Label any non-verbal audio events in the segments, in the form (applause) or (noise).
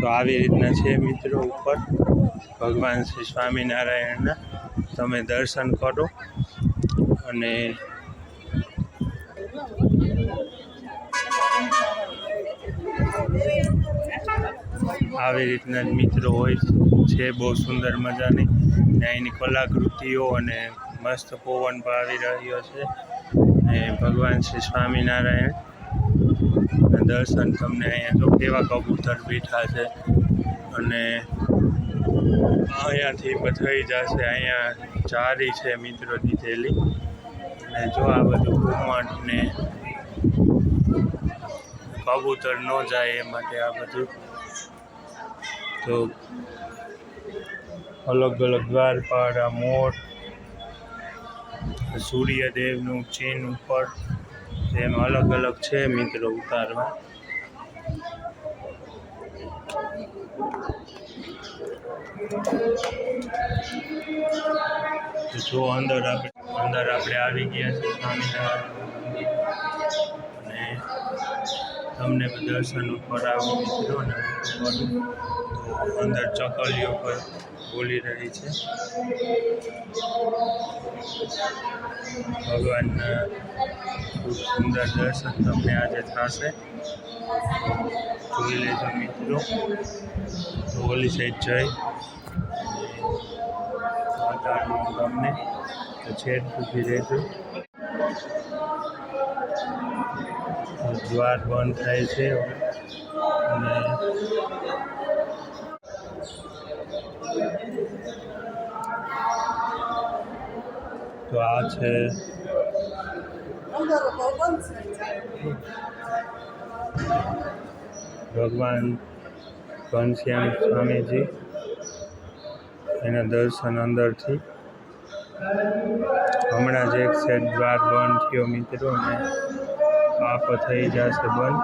તો આવી રીતના છે મિત્રો ઉપર. ભગવાન શ્રી સ્વામિનારાયણના. તમે દર્શન કરો અને આવી રીતના જ મિત્રો હોય છે, બહુ સુંદર મજાની. અહીંની કલાકૃતિઓ અને મસ્ત પવન આવી રહ્યો છે. ને ભગવાન શ્રી સ્વામિનારાયણ દર્શન તમને અહીંયા જો કેવા કબૂતર બેઠા છે અને અહીંયાથી થઈ જશે, અહીંયા ચારી છે મિત્રો દીધેલી. અને જો આ બધું ઘુમટ ને કબૂતર ન જાય એ માટે આ બધું. તો અલગ અલગ દ્વારપાડા, મોર, સૂર્યદેવનું ચિહ્ન ઉપર એમ અલગ અલગ છે મિત્રો ઉતારવા. જો અંદર આપણે અંદર આપણે આવી ગયા છે સ્વામિનારાયણ અને તમને દર્શન ઉપર આવું મિત્રો ને તો અંદર ચકલીઓ પર બોલી રહી છે. ભગવાનના ખૂબ સુંદર દર્શન તમને આજે થશે. જોઈ લેજો મિત્રો. ઓલી સાઈડ જઈ. વાતાવરણ તમને તો છેક સુધી રહેજો. દ્વાર બંધ થાય છે. અને તો આ છે ભગવાન ઘનશ્યામ સ્વામીજી એના દર્શન અંદરથી. હમણાં જ એક સેટ દ્વાર બંધ થયો મિત્રો ને આપ થઈ જશે બંધ.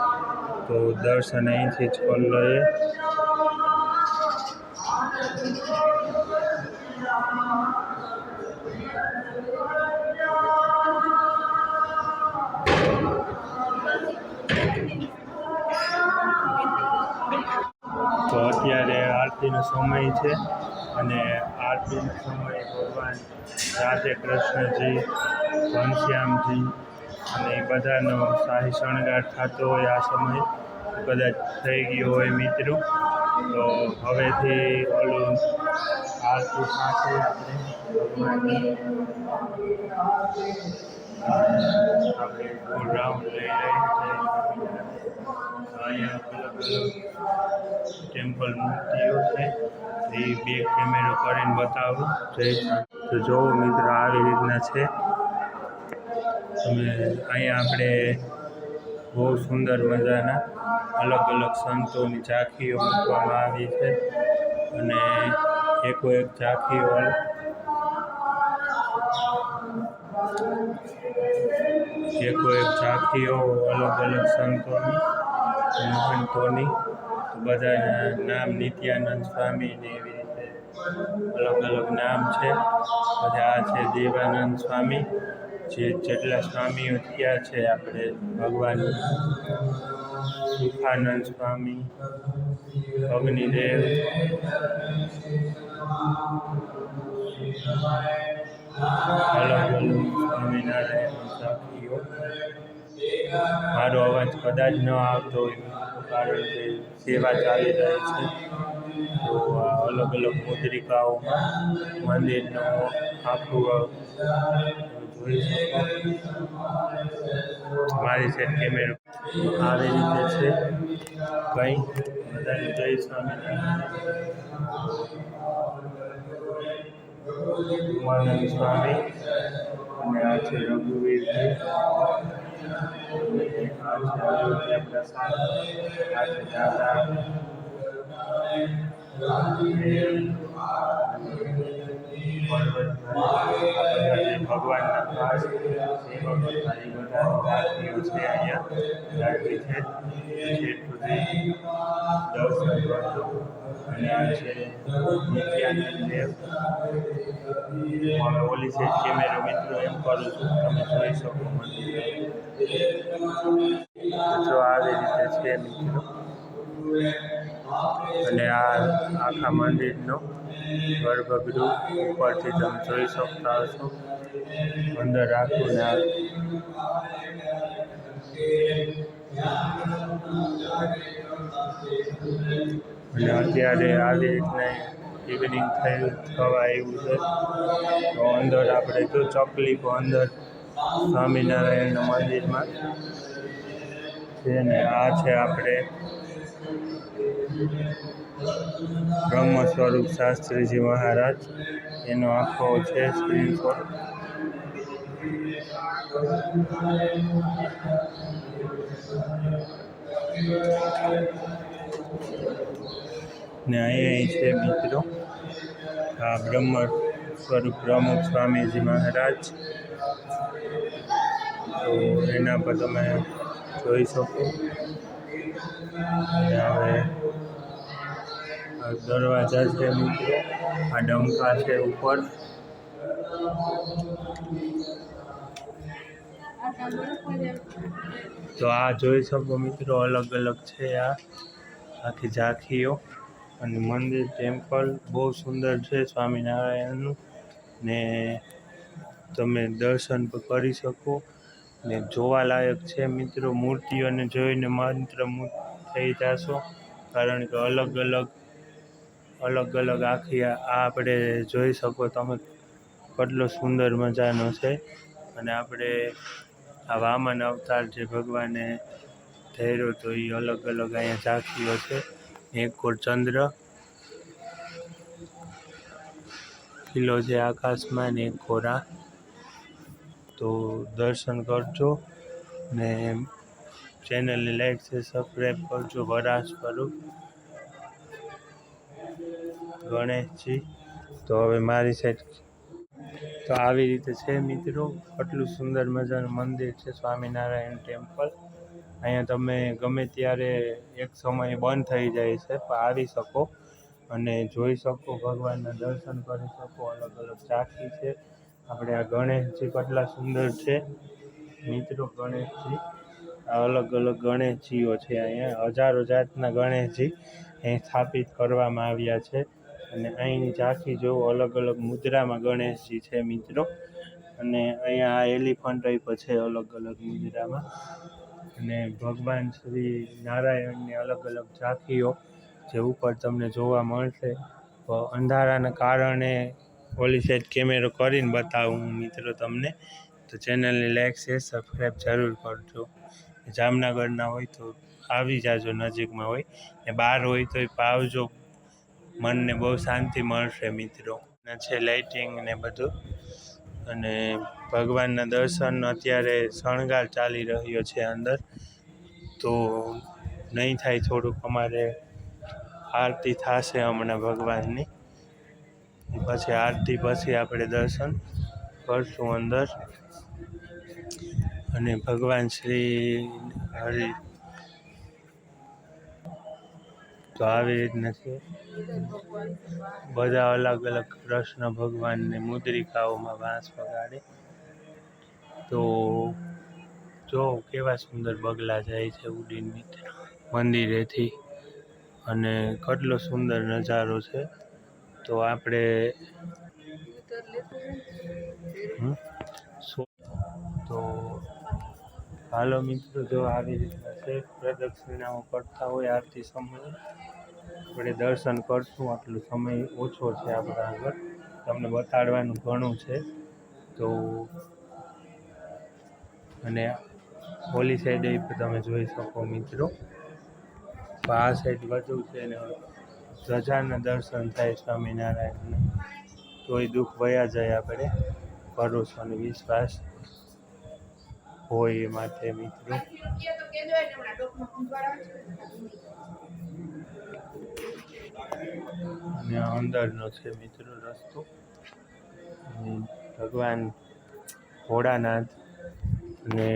તો દર્શન અહીંથી કરી લઈએ. સમય છે અને આરતીનો સમય ભગવાન રાધે કૃષ્ણજી, ઘનશ્યામજી અને એ બધાનો શાહી શણગાર થતો હોય આ સમય. કદાચ થઈ ગયો હોય મિત્રો. તો હવેથી ઓલું આરતી સાથે આપણે ભગવાનની આપણે ગોળ રાઉન્ડ લઈ લઈએ અહીંયા અલગ અલગ ટેમ્પલ મૂર્તિઓ છે એ બે કેમેરો કરીને બતાવું જય તો જો મિત્રો આવી રીતના છે, તમે અહીંયા આપણે બહુ સુંદર મજાના અલગ અલગ સંતોની ઝાંખીઓ મૂકવામાં આવી છે. અને એકો એક ઝાંખી ઓળ. એકો એક ઝાંખીઓ અલગ અલગ સંતોની મહંતોની બધાના નામ નિત્યાનંદ સ્વામી ને એવી રીતે અલગ અલગ નામ છે. બધા આ છે દેવાનંદ સ્વામી. જે જેટલા સ્વામીઓ થયા છે, આપણે ભગવાન સુખાનંદ સ્વામી, અગ્નિદેવ અલગ અલગ સ્વામિનારાયણ, સાખીઓ. મારો અવાજ કદાચ ન આવતો હોય. કારણ કે સેવા ચાલી રહી છે. તો આ અલગ અલગ મુદ્રિકાઓમાં મંદિરનો આખું જોઈ શકો. મારી સેટ કેમેરો આવી રીતે છે. કંઈ બધાને જય સ્વામી સ્વામી અને આ છે રઘુવીરજી. આ છે ભગવાનના ખાસ સેવકો એ બધા રાખીઓ છે અહીંયા રાખી છે દર્શન કરજો અને આ છે નિત્યાનંદ દેવ ઓલી છે કેમેરો મિત્રો એમ કરું છું તમે જોઈ શકો મંદિર જો આવી રીતે છે મિત્રો અને આ આખા મંદિરનો ગર્ભગૃહ ઉપરથી તમે જોઈ શકતા હશો. અંદર ને અને અત્યારે આવી રીતના ઇવનિંગ થયું, થવા આવ્યું છે. તો અંદર આપણે જો ચકલીકો અંદર સ્વામિનારાયણના મંદિરમાં છે ને, આ છે આપણે બ્રહ્મ સ્વરૂપ શાસ્ત્રીજી મહારાજ, એનો આખો છે સ્ક્રીનશોટ ને અહીંયા છે મિત્રો, આ બ્રહ્મ સ્વરૂપ પ્રમુખ સ્વામીજી મહારાજ. તો એના પર તમે જોઈ શકો. અને હવે દરવાજા છે મિત્રો આ ડંકા છે ઉપર. તો આ જોઈ શકો મિત્રો, અલગ અલગ છે આ, આખી ઝાંખીઓ. અને મંદિર ટેમ્પલ બહુ સુંદર છે સ્વામિનારાયણનું. ને તમે દર્શન કરી શકો. ને જોવાલાયક છે મિત્રો, મૂર્તિઓને જોઈને મંત્રમુગ્ધ થઈ જશો. કારણ કે અલગ અલગ અલગ અલગ આખી આ આપણે જોઈ શકો તમે. કેટલો સુંદર મજાનો છે. અને આપણે આ વામન અવતાર જે ભગવાને ધર્યો તો એ અલગ અલગ અહીંયા ઝાંખીઓ છે. એક કોર ચંદ્ર ખીલો છે આકાશમાં ને એક કોરા તો દર્શન કરજો ને ચેનલને લાઈક છે સબસ્ક્રાઈબ કરજો વરાશ સ્વરૂપ ગણેશજી. તો હવે મારી સાઈડ તો આવી રીતે છે મિત્રો. આટલું સુંદર મજાનું મંદિર છે સ્વામિનારાયણ ટેમ્પલ. અહીંયા તમે ગમે ત્યારે એક સમયે બંધ થઈ જાય છે, પણ આવી શકો અને જોઈ શકો, ભગવાનના દર્શન કરી શકો. અલગ અલગ ઝાંખી છે. આપણે આ ગણેશજી કેટલા સુંદર છે. મિત્રો ગણેશજી અલગ અલગ ગણેશજીઓ છે અહીંયા. હજારો જાતના ગણેશજી અહીં સ્થાપિત કરવામાં આવ્યા છે. અને અહીંની ઝાંખી જોવો અલગ અલગ મુદ્રામાં ગણેશજી છે મિત્રો. અને અહીંયા આ એલિફન્ટ આપ્યો છે અલગ અલગ મુદ્રામાં. અને ભગવાન શ્રી નારાયણની અલગ અલગ ઝાંખીઓ જે ઉપર તમને જોવા મળશે. તો અંધારાના કારણે ઓલી કેમેરો કરીને બતાવું હું મિત્રો તમને. તો ચેનલને લાઈક શેર સબસ્ક્રાઈબ જરૂર કરજો. જામનગરના હોય તો આવી જાજો નજીકમાં હોય. ને બહાર હોય તો આવજો મનને બહુ શાંતિ મળશે મિત્રો. ને છે લાઇટિંગ ને બધું. અને ભગવાનના દર્શન અત્યારે શણગાર ચાલી રહ્યો છે અંદર. તો નહીં થાય થોડુંક અમારે આરતી થશે હમણાં ભગવાનની. પછી આરતી પછી આપણે દર્શન કરશું અંદર. અને ભગવાન શ્રી હરિ તો આવી રીતના છે. બધા અલગ અલગ કૃષ્ણ ભગવાનની મુદ્રિકાઓમાં વાંસ વગાડે. તો જો કેવા સુંદર બગલા જાય છે ઉડીને મિત્ર મંદિરેથી. અને કેટલો સુંદર નજારો છે. તો આપણે હાલો મિત્રો, જો આવી રીતના છે, પ્રદક્ષિણાઓ કરતા હોય આરતી સમયે. આપણે દર્શન કરશું, આટલો સમય ઓછો છે આપણા આગળ. તમને બતાડવાનું ઘણું છે. તો અને ઓલી સાઈડે તમે જોઈ શકો મિત્રો. આ સાઈડ વધુ છે ને ધજાના દર્શન થાય સ્વામિનારાયણના. તોય દુઃખ વયા જાય આપણે. ભરોસો અને વિશ્વાસ. હોય માટે મિત્રો. અને અંદરનો છે મિત્રો રસ્તો. ભગવાન ભોળાનાથ અને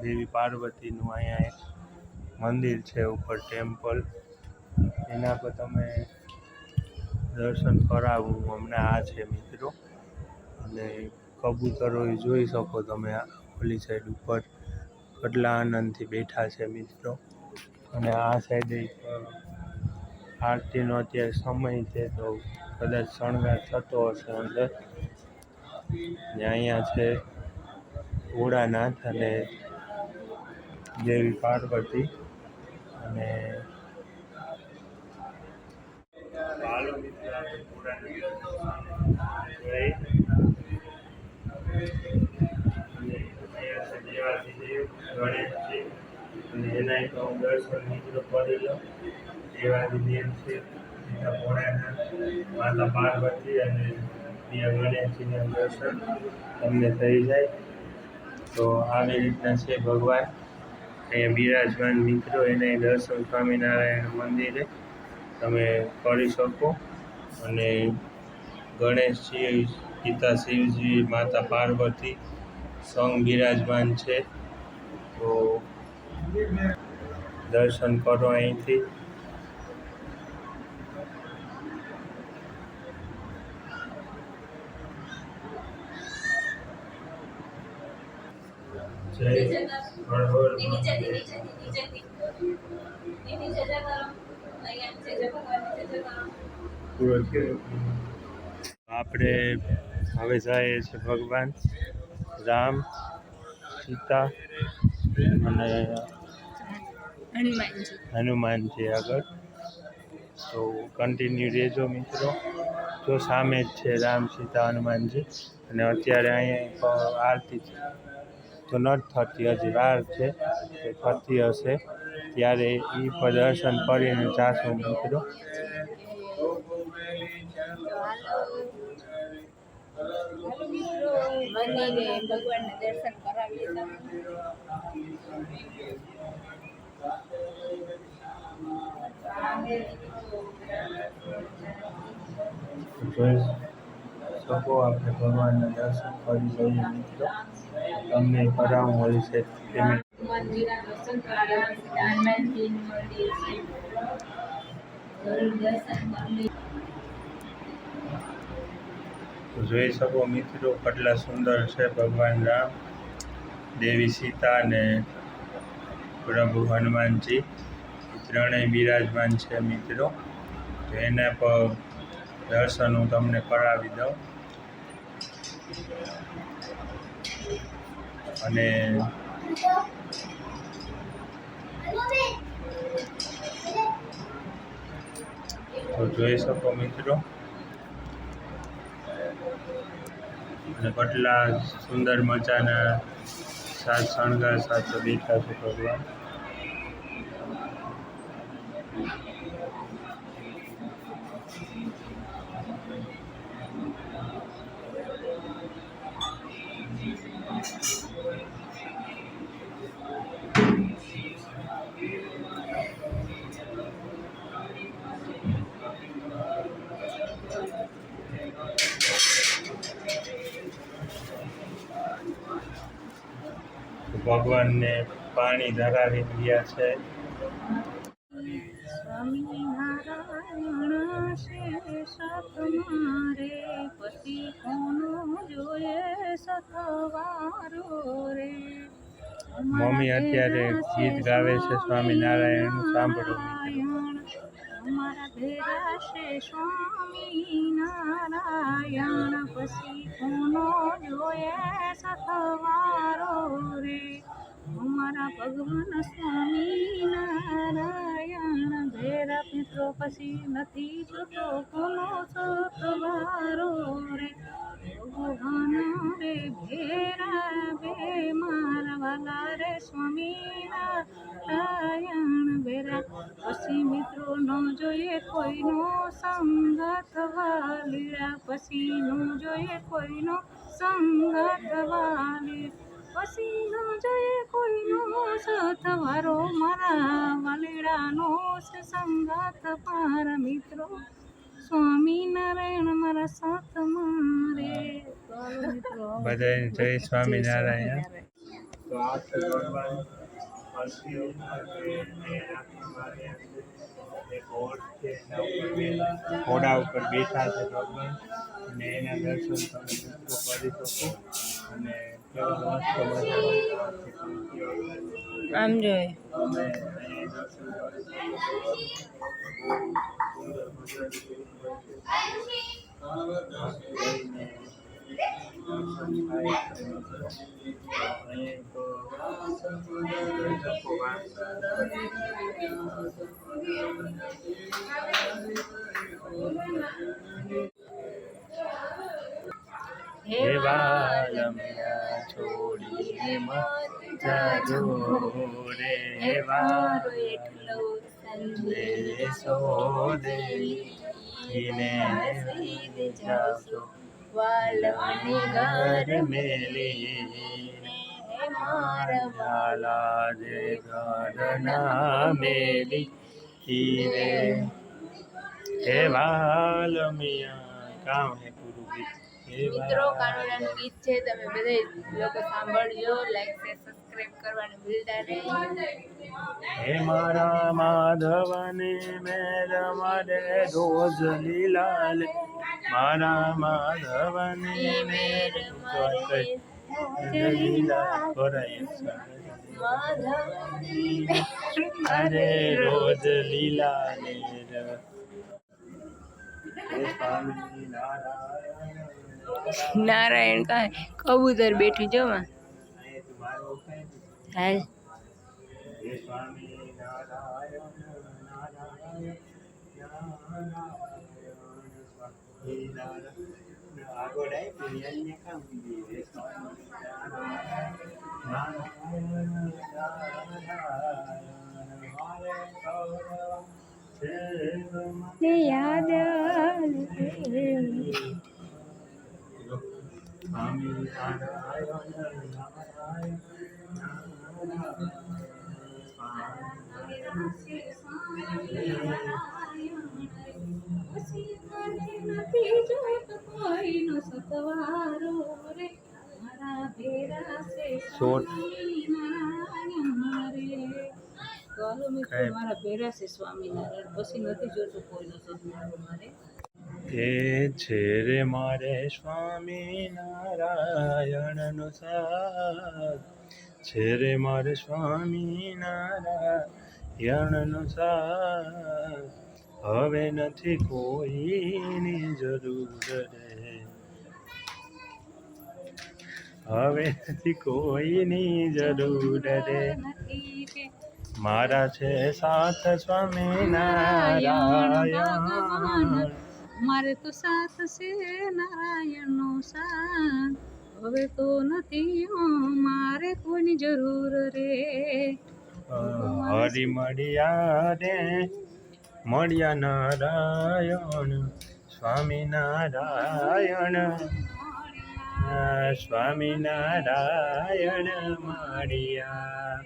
દેવી પાર્વતીનું અહીંયા એક મંદિર છે ઉપર ટેમ્પલ. એના પર તમે દર્શન કરાવું હમણાં આ છે મિત્રો. અને કબૂતરો જોઈ શકો તમે આ. ઓલી સાઈડ ઉપર કેટલા આનંદથી બેઠા છે મિત્રો. અને આ સાઈડે આરતીનો અત્યારે સમય છે તો કદાચ શણગાર થતો હશે અંદર. અહીંયા છે ભોળાનાથ અને દેવી પાર્વતી. અને હાલો મિત્રો આપણે ભોળાનાથ જોઈ. અને અહીંયા છે દેવાધિદેવ ગણેશજી અને એના એક હું દર્શન મિત્રો કરી લો દેવ છે. સીતા ભોળાનાથ માતા પાર્વતી અને પ્રિય ગણેશજીના દર્શન તમને થઈ જાય. તો આવી રીતના છે ભગવાન. અહીંયા બિરાજમાન મિત્રો એને દર્શન સ્વામિનારાયણ મંદિરે તમે કરી શકો. અને ગણેશજી, પિતા શિવજી, માતા પાર્વતી સંઘ બિરાજમાન છે. તો દર્શન કરો અહીંથી. જય આપણે હવે જઈએ છીએ ભગવાન રામ સીતા અને હનુમાનજી. આગળ. તો કન્ટિન્યુ રહેજો મિત્રો. જો સામે જ છે રામ સીતા હનુમાનજી. અને અત્યારે અહીંયા આરતી છે. તો નથી થતી હજી વાર છે. એ થતી હશે. ત્યારે એ પ્રદર્શન કરીને જાશું મિત્રો. મંદિરે ભગવાનના દર્શન કરાવીએ જોઈ શકો આપણે ભગવાનના દર્શન કરી લઈએ મિત્રો. તમને કરાવવું હોય છે. પેમેન્ટ હનુમાનજીના દર્શન કરાવ્યા મંદિર છે. દર્શન કરી તો જોઈ શકો મિત્રો, કેટલા સુંદર છે ભગવાન રામ, દેવી સીતા અને પ્રભુ હનુમાનજી. ત્રણેય બિરાજમાન છે મિત્રો. તો એના પર દર્શન હું તમને કરાવી દઉં. અને તો જોઈ શકો મિત્રો અને પટલા સુંદર મજાના સાત શણગાર સાથે બેઠા છે ભગવાન ભગવાનને પાણી ધરાવી રહ્યા છે. સ્વામિનારાયણ શેષ તમારે પતિ કોનો જોયે સતવારો રે? મમ્મી અત્યારે ગીત ગાવે છે સ્વામિનારાયણ સાંભળો મિત્રો. અમારા ભેગા છે સ્વામિનારાયણ પછી કોનો જોયે સખવારો રે? અમારા ભગવાન સ્વામિનારાયણ ભેરા મિત્રો, પછી નથી જોતો કોનો સખવારો રે? ભગવાન રે, ભેરા બે મારા વાલા સ્વામીના સ્વામિનારાયણ બેરા પછી મિત્રો ન જોઈએ કોઈનો સંગત વાલીરા. પછી ન જોઈએ કોઈનો સંગત વાલી પછી ન જોઈએ કોઈનો સથવારો મારા વાલીડાનો સંગત પાર મિત્રો. સ્વામિનારાયણ મારા સાથ મારે. બધાને જય સ્વામિનારાયણ. તો આ છે એક ઘોડ ઉપર બેઠા છે ભગવાન અને એના દર્શન તમે કરી શકો. અને આમ જોઈએ તમે અહીંયા વાલમિયા છોડીને મત જાજો રે હે વાલ એટલો સંદેશ દેશો દેને જાજો વાલમને ઘર મેલી. મારા જે ઘરના મેલી. હીરે. હે વાલમિયા કામ હે પૂરું ગીત. મિત્રો વાલ- કાનોડાનું ગીત છે તમે બધા લોકો સાંભળજો લાઈક શેર સબસ્ક્રાઇબ કરવાનું ભૂલતા નહીં. હે મારા માધવને મેર મારે રોજ લીલાલ. મારા માધવને મેર રોજ લીલા. કરાય અરે રોજ લીલા (laughs) નારાયણ. કાય કાંઈ કબૂતર બેઠી જો માં. અહીં તમારું કઈ હાલ હે સ્વામી નારાયણ નારાયણ નારાયણ સ્વામી નારાયણ આગળ આવી અન્ય કામ હે સ્વામી નારાયણ નારાયણ નારાયણ મારે કૌરવ છે ને યાદ સ્વામી નારાયણ નારાયણ કઈ? મારા ભેરા છે સ્વામિનારાયણ પછી નથી જોતું કોઈનો સદમાનો મારે એ છે રે મારે સ્વામી નારાયણનો સાથ? છે રે મારે સ્વામી નારાયણનો સાથ. હવે નથી કોઈની જરૂર રે. હવે નથી કોઈની જરૂર રે. મારા છે સાથ સ્વામી નારાયણ. મારે તો સાથ છે નારાયણનો સાથ. હવે તો નથી મારે કોઈની જરૂર રે. હરી મળ્યા રે મળ્યા નારાયણ સ્વામી નારાયણ સ્વામી નારાયણ મળ્યા.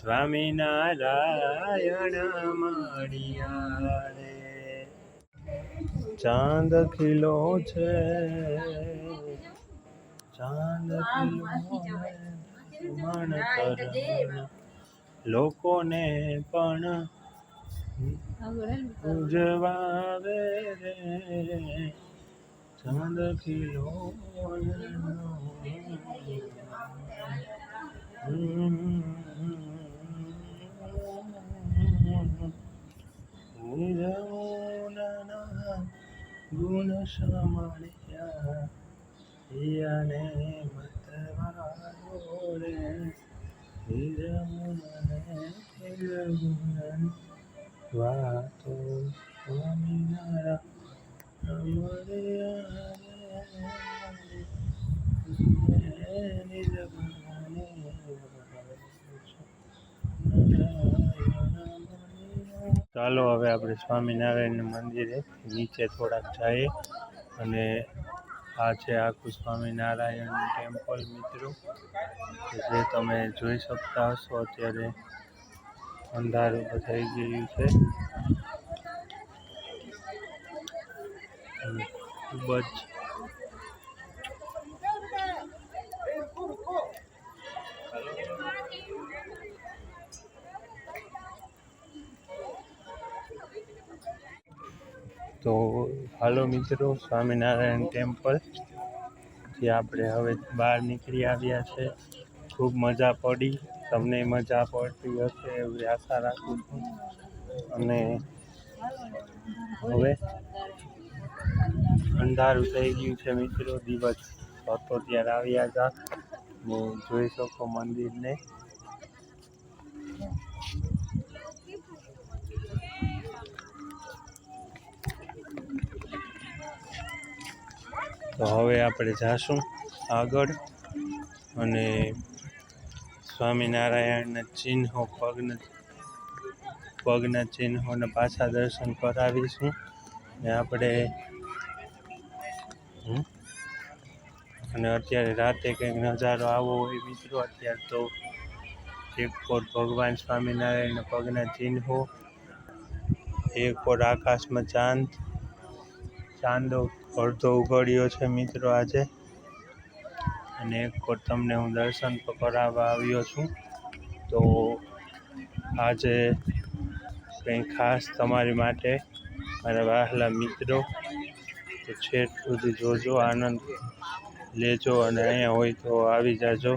સ્વામી નારાયણ મળ્યા રે. ચાંદ ખીલો છે. લોકોને પણ ઉજવાવે રે ચાંદ ખીલો ગુણ સમણ્યા હિયાને મતવારો રે હિરમુને વાતો ચાલો હવે આપણે સ્વામિનારાયણ મંદિરે નીચે થોડાક જઈએ અને આ છે આખું સ્વામિનારાયણ ટેમ્પલ, મિત્રો. જે તમે જોઈ શકતા હશો અત્યારે અંધારું થઈ ગયું છે. ખૂબ જ તો હાલો મિત્રો, સ્વામિનારાયણ ટેમ્પલ, જે આપણે હવે બહાર નીકળી આવ્યા છે. ખૂબ મજા પડી, તમને મજા પડતી હશે એવી આશા રાખું છું. અને હવે અંધારું થઈ ગયું છે મિત્રો, દિવસ હતો ત્યારે આવ્યા હતા ને જોઈ શકો મંદિરને. તો હવે આપણે જાશું આગળ અને સ્વામિનારાયણના ચિહ્નો, પગના પગના ચિહ્નોને પાછા દર્શન કરાવીશું. ને આપણે અને અત્યારે રાતે કંઈક નજારો આવો હોય મિત્રો, અત્યારે તો એક ઓર ભગવાન સ્વામિનારાયણના પગના ચિહ્નો, એક ઓર આકાશમાં ચાંદ, ચાંદો અડધો ઉઘડ્યો છે મિત્રો આજે. અને એક તમને હું દર્શન કરાવવા આવ્યો છું. તો આજે કંઈ ખાસ તમારી માટે મારા વહાલા મિત્રો, તો છેક સુધી જોજો, આનંદ લેજો અને અહીંયા હોય તો આવી જાજો.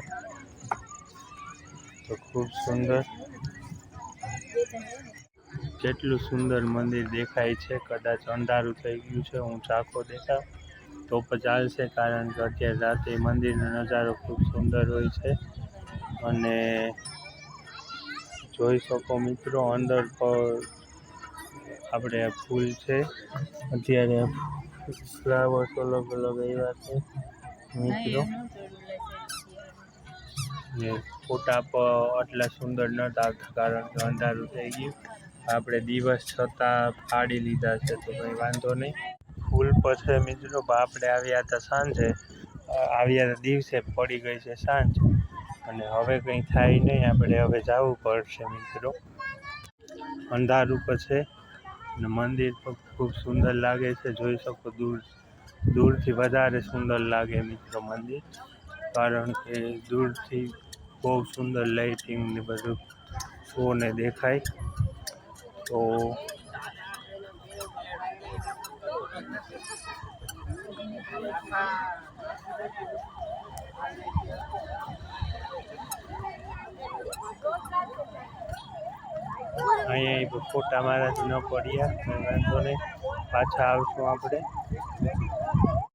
તો ખૂબ સુંદર. કેટલું સુંદર મંદિર દેખાય છે, કદાચ અંધારું થઈ ગયું છે, હું ચાખો દેખાવ, તો પણ ચાલશે, કારણ કે અત્યારે રાતે મંદિરનો નજારો ખૂબ સુંદર હોય છે. અને જોઈ શકો મિત્રો, અંદર પણ આપણે ફૂલ છે. અત્યારે ફ્લાવર્સ અલગ અલગ આવ્યા છે, મિત્રો. ફોટા પર આટલા સુંદર નતા કારણ કે અંધારું થઈ ગયું. આપણે દિવસ છતાં પાડી લીધા છે, તો કંઈ વાંધો નહીં. ફૂલ પછી મિત્રો પણ આપણે આવ્યા હતા સાંજે. આવ્યા હતા દિવસે પડી ગઈ છે સાંજ. અને હવે કંઈ થાય નહીં, આપણે હવે જવું પડશે મિત્રો. અંધારું પર છે અને મંદિર પણ ખૂબ સુંદર લાગે છે, જોઈ શકો દૂર, દૂરથી વધારે સુંદર લાગે મિત્રો મંદિર. કારણ કે દૂરથી બહુ સુંદર લાઇટિંગ ને બધું શોને દેખાય. તો અહીંયા ફોટા મારાથી ન પડ્યા વાંધો નહીં. પાછા આવશું આપણે.